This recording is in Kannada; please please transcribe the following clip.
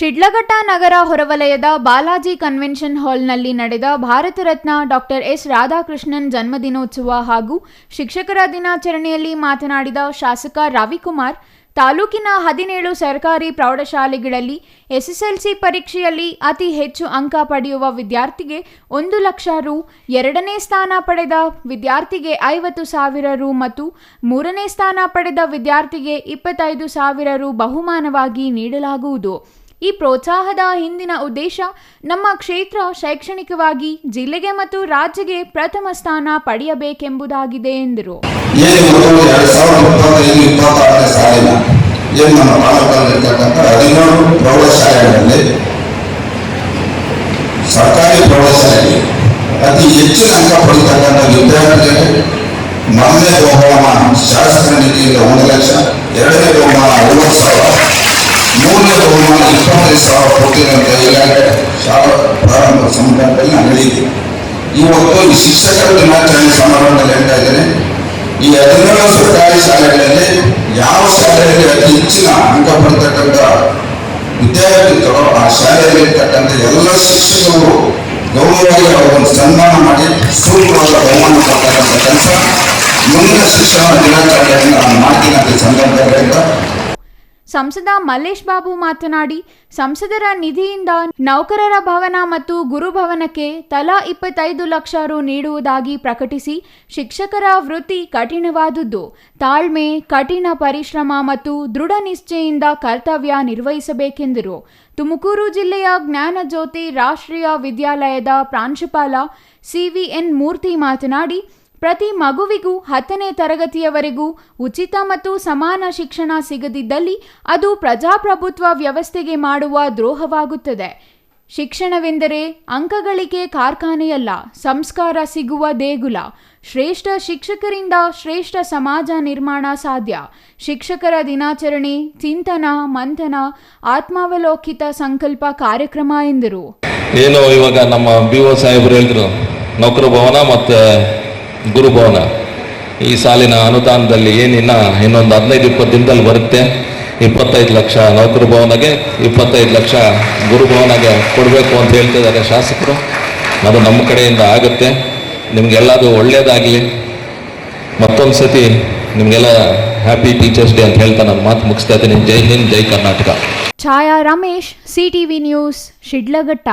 ಶಿಡ್ಲಘಟ್ಟ ನಗರ ಹೊರವಲಯದ ಬಾಲಾಜಿ ಕನ್ವೆನ್ಷನ್ ಹಾಲ್ನಲ್ಲಿ ನಡೆದ ಭಾರತ ರತ್ನ ಡಾಕ್ಟರ್ ಎಸ್ ರಾಧಾಕೃಷ್ಣನ್ ಜನ್ಮದಿನೋತ್ಸವ ಹಾಗೂ ಶಿಕ್ಷಕರ ದಿನಾಚರಣೆಯಲ್ಲಿ ಮಾತನಾಡಿದ ಶಾಸಕ ರವಿಕುಮಾರ್, ತಾಲೂಕಿನ ಹದಿನೇಳು ಸರ್ಕಾರಿ ಪ್ರೌಢಶಾಲೆಗಳಲ್ಲಿ ಎಸ್ಎಸ್ಎಲ್ಸಿ ಪರೀಕ್ಷೆಯಲ್ಲಿ ಅತಿ ಹೆಚ್ಚು ಅಂಕ ಪಡೆಯುವ ವಿದ್ಯಾರ್ಥಿಗೆ ಒಂದು ಲಕ್ಷ ರು, ಎರಡನೇ ಸ್ಥಾನ ಪಡೆದ ವಿದ್ಯಾರ್ಥಿಗೆ ಐವತ್ತು ಸಾವಿರ ರು ಮತ್ತು ಮೂರನೇ ಸ್ಥಾನ ಪಡೆದ ವಿದ್ಯಾರ್ಥಿಗೆ ಇಪ್ಪತ್ತೈದು ಸಾವಿರ ರು ಬಹುಮಾನವಾಗಿ ನೀಡಲಾಗುವುದು. ಈ ಪ್ರೋತ್ಸಾಹದ ಹಿಂದಿನ ಉದ್ದೇಶ ನಮ್ಮ ಕ್ಷೇತ್ರ ಶೈಕ್ಷಣಿಕವಾಗಿ ಜಿಲ್ಲೆಗೆ ಮತ್ತು ರಾಜ್ಯಗೆ ಪ್ರಥಮ ಸ್ಥಾನ ಪಡೆಯಬೇಕೆಂಬುದಾಗಿದೆ ಎಂದರು. ಸರ್ಕಾರಿ ಪ್ರೌಢಶಾಲೆಯಲ್ಲಿ ಅತಿ ಹೆಚ್ಚಿನ ಅಂಕ ಪಡೆತಕ್ಕಂಥ ವಿದ್ಯಾರ್ಥಿಗಳಿಗೆ ಮೊದಲನೇ ಬಹುಮಾನ ಶಾಸಕರ ನಿಧಿಯಿಂದ ಒಂದು ಲಕ್ಷ, ಎರಡನೇ ಬಹುಮಾನ ಬಹುಮಾನ ಇಪ್ಪತ್ತೈದು ಸಾವಿರ ಕೊಟ್ಟಿರುವಂಥ ಈಗಾಗಲೇ ಶಾಲಾ ಪ್ರಾರಂಭ ಸಂದರ್ಭದಲ್ಲಿ ನಾನು ಹೇಳಿದ್ದೀನಿ ಇವತ್ತು ಈ ಶಿಕ್ಷಕರ ದಿನಾಚರಣೆ ಸಮಾರಂಭದಲ್ಲಿ ಹೇಳ್ತಾ ಇದ್ದೇನೆ, ಈ ಹದಿನೇಳು ಸರ್ಕಾರಿ ಶಾಲೆಗಳಲ್ಲಿ ಯಾವ ಶಾಲೆಯಲ್ಲಿ ಅತಿ ಹೆಚ್ಚಿನ ಅಂಕ ಪಡ್ತಕ್ಕಂಥ ವಿದ್ಯಾರ್ಥಿಗಳು ಆ ಶಾಲೆಯಲ್ಲಿ ಇರ್ತಕ್ಕಂಥ ಎಲ್ಲ ಶಿಕ್ಷಕರು ಗೌರವವಾಗಿ ಅವರನ್ನು ಸನ್ಮಾನ ಮಾಡಿ ಸೂಕ್ತವಾದ ಬಹುಮಾನ ಕೊಡ್ತಕ್ಕಂಥ ಕೆಲಸ. ಮುಂದಿನ ಶಿಕ್ಷಣ ದಿನಾಚರಣೆಯನ್ನು ನಾನು ಮಾಡ್ತೀನಿ ಅಂತ ಸಂದರ್ಭದಲ್ಲಿ ಸಂಸದ ಮಲ್ಲೇಶ್ ಬಾಬು ಮಾತನಾಡಿ, ಸಂಸದರ ನಿಧಿಯಿಂದ ನೌಕರರ ಭವನ ಮತ್ತು ಗುರುಭವನಕ್ಕೆ ತಲಾ ಇಪ್ಪತ್ತೈದು ಲಕ್ಷ ರು ನೀಡುವುದಾಗಿ ಪ್ರಕಟಿಸಿ, ಶಿಕ್ಷಕರ ವೃತ್ತಿ ಕಠಿಣವಾದುದು ತಾಳ್ಮೆ, ಕಠಿಣ ಪರಿಶ್ರಮ ಮತ್ತು ದೃಢ ನಿಶ್ಚಯಿಂದ ಕರ್ತವ್ಯ ನಿರ್ವಹಿಸಬೇಕೆಂದರು. ತುಮಕೂರು ಜಿಲ್ಲೆಯ ಜ್ಞಾನಜ್ಯೋತಿ ರಾಷ್ಟ್ರೀಯ ವಿದ್ಯಾಲಯದ ಪ್ರಾಂಶುಪಾಲ ಸಿವಿಎನ್ ಮೂರ್ತಿ ಮಾತನಾಡಿ ಪ್ರತಿ ಮಗುವಿಗೂ ಹತ್ತನೇ ತರಗತಿಯವರೆಗೂ ಉಚಿತ ಮತ್ತು ಸಮಾನ ಶಿಕ್ಷಣ ಸಿಗದಿದ್ದಲ್ಲಿ ಅದು ಪ್ರಜಾಪ್ರಭುತ್ವ ವ್ಯವಸ್ಥೆಗೆ ಮಾಡುವ ದ್ರೋಹವಾಗುತ್ತದೆ. ಶಿಕ್ಷಣವೆಂದರೆ ಅಂಕಗಳಿಕೆ ಕಾರ್ಖಾನೆಯಲ್ಲ, ಸಂಸ್ಕಾರ ಸಿಗುವ ದೇಗುಲ. ಶ್ರೇಷ್ಠ ಶಿಕ್ಷಕರಿಂದ ಶ್ರೇಷ್ಠ ಸಮಾಜ ನಿರ್ಮಾಣ ಸಾಧ್ಯ. ಶಿಕ್ಷಕರ ದಿನಾಚರಣೆ, ಚಿಂತನ, ಮಂಥನ, ಆತ್ಮಾವಲೋಕಿತ ಸಂಕಲ್ಪ ಕಾರ್ಯಕ್ರಮ ಎಂದರು. ಏನೋ ಇವಾಗ ನಮ್ಮ ಬಿ ಒ ಸಾಹೇಬರು ಹೇಳಿದ್ರು, ನೌಕರ ಭವನ ಮತ್ತು ಗುರುಭವನ. ಈ ಸಾಲಿನ ಅನುದಾನದಲ್ಲಿ ಏನಿನ್ನ ಇನ್ನೊಂದು ಹದಿನೈದು, ಇಪ್ಪತ್ತು ದಿನದಲ್ಲಿ ಬರುತ್ತೆ. ಇಪ್ಪತ್ತೈದು ಲಕ್ಷ ನೌಕರು ಭವನಗೆ, ಇಪ್ಪತ್ತೈದು ಲಕ್ಷ ಗುರುಭವನಗೆ ಕೊಡಬೇಕು ಅಂತ ಹೇಳ್ತಿದ್ದಾರೆ ಶಾಸಕರು. ಅದು ನಮ್ಮ ಕಡೆಯಿಂದ ಆಗುತ್ತೆ. ನಿಮಗೆಲ್ಲದು ಒಳ್ಳೆಯದಾಗಲಿ ಮತ್ತೊಂದು ಸತಿ ನಿಮಗೆಲ್ಲ ಹ್ಯಾಪಿ ಟೀಚರ್ಸ್ ಡೇ ಅಂತ ಹೇಳ್ತಾ ನಾನು ಮಾತು ಮುಗಿಸ್ತಾ ಇದ್ದೀನಿ. ಜೈ ಹಿಂದ್, ಜೈ Karnataka. Chhaya Ramesh CTV news Shidlaghatta.